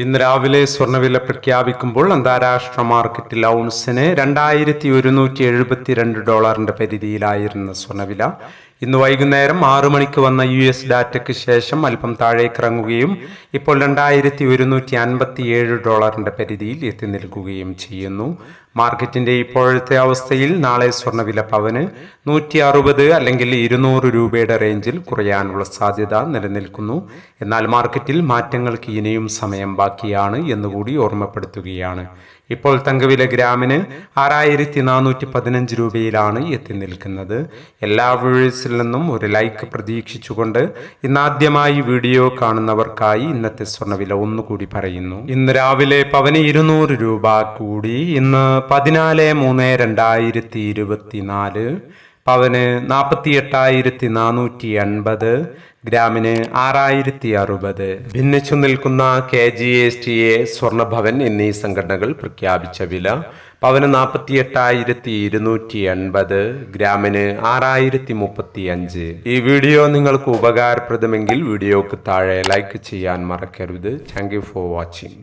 ഇന്ന് രാവിലെ സ്വർണവില പ്രഖ്യാപിക്കുമ്പോൾ അന്താരാഷ്ട്ര മാർക്കറ്റിൽ ഔൺസിന് രണ്ടായിരത്തി ഒരുന്നൂറ്റി എഴുപത്തിരണ്ട് ഡോളറിന്റെ പരിധിയിലായിരുന്ന സ്വർണവില ഇന്ന് വൈകുന്നേരം ആറു മണിക്ക് വന്ന യു എസ് ഡാറ്റയ്ക്ക് ശേഷം അല്പം താഴേക്കിറങ്ങുകയും ഇപ്പോൾ രണ്ടായിരത്തി ഒരുന്നൂറ്റി അൻപത്തി ഏഴ് ഡോളറിന്റെ പരിധിയിൽ എത്തി നിൽക്കുകയും ചെയ്യുന്നു. മാർക്കറ്റിന്റെ ഇപ്പോഴത്തെ അവസ്ഥയിൽ നാളെ സ്വർണവില പവന് നൂറ്റി അറുപത് അല്ലെങ്കിൽ ഇരുന്നൂറ് രൂപയുടെ റേഞ്ചിൽ കുറയാനുള്ള സാധ്യത നിലനിൽക്കുന്നു. എന്നാൽ മാർക്കറ്റിൽ മാറ്റങ്ങൾക്ക് ഇനിയും സമയം ബാക്കിയാണ് എന്നുകൂടി ഓർമ്മപ്പെടുത്തുകയാണ്. ഇപ്പോൾ തങ്കവില ഗ്രാമിന് ആറായിരത്തി നാനൂറ്റി പതിനഞ്ച് രൂപയിലാണ് എത്തി നിൽക്കുന്നത്. എല്ലാ നിന്നും ഒരു ലൈക്ക് പ്രതീക്ഷിച്ചുകൊണ്ട് ഇന്നാദ്യമായി വീഡിയോ കാണുന്നവർക്കായി ഇന്നത്തെ സ്വർണവില ഒന്നുകൂടി പറയുന്നു. ഇന്ന് രാവിലെ പവന് ഇരുന്നൂറ് രൂപ കൂടി ഇന്ന് പതിനാല് മൂന്ന് രണ്ടായിരത്തി ഇരുപത്തിനാല് പവന് നാൽപ്പത്തി എട്ടായിരത്തി നാനൂറ്റി എൺപത് ഗ്രാമിന് ആറായിരത്തി അറുപത് ഭിന്നിച്ചു നിൽക്കുന്ന K G S T A Swarnabhavan എന്നീ സംഘടനകൾ പ്രഖ്യാപിച്ച വില പവന് നാൽപ്പത്തി എട്ടായിരത്തി ഇരുന്നൂറ്റി എൺപത് ഗ്രാമിന് ആറായിരത്തി മുപ്പത്തി അഞ്ച് ഈ വീഡിയോ നിങ്ങൾക്ക് ഉപകാരപ്രദമെങ്കിൽ വീഡിയോക്ക് താഴെ ലൈക്ക് ചെയ്യാൻ മറക്കരുത്. Thank you for watching.